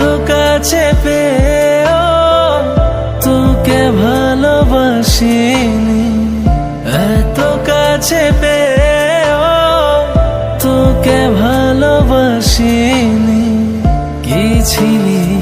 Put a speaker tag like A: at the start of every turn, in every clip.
A: কাছে পেয়েও তোকে ভালোবাসিনি। এত কাছে পেয়েও তোকে ভালোবাসিনি। কি ছিলি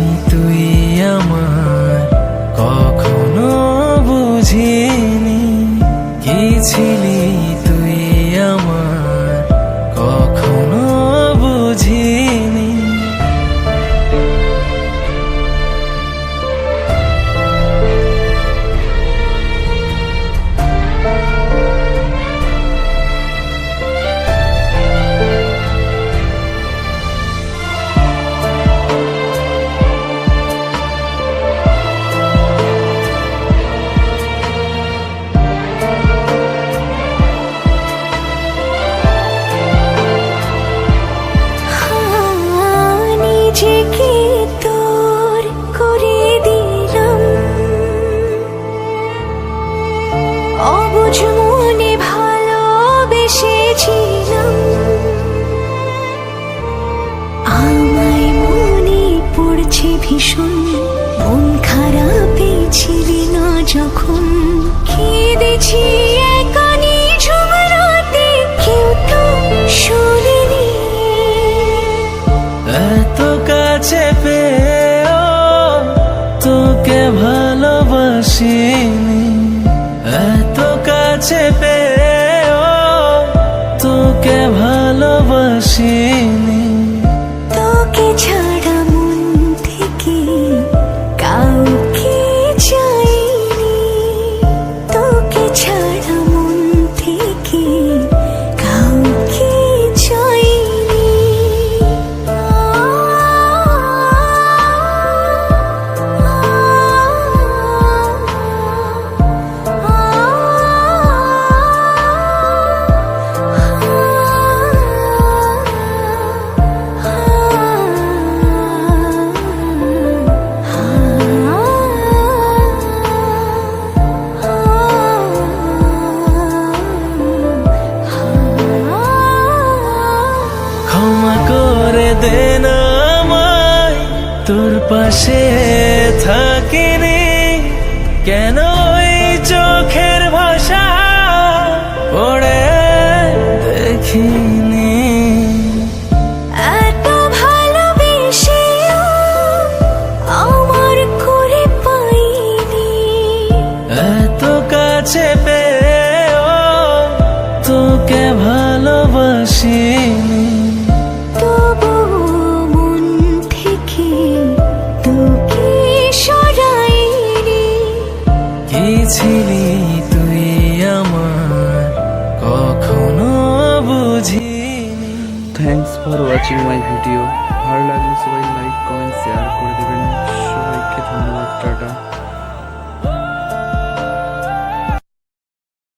B: মনে ভালোবেসেছিলাম। আমায় মনে পড়ছে ভীষণ মন খারাপে ছিলি না যখন। কেঁদেছি
A: কাছে পেয়েও তোকে ভালোবাসিনি। এত কাছে পেয়েও তোকে ভালোবাসিনি। দে না আমায় তোর পাশে থাকিনি। কেন ওই চোখের ভাষা পড়ে দেখিনি? কাছে পেয়েও তোকে ভালোবাসিনি ছিলি তুই আমার কখনো বুঝিনি।
C: Thanks for watching my video ভালো লাগলে সবাই লাইক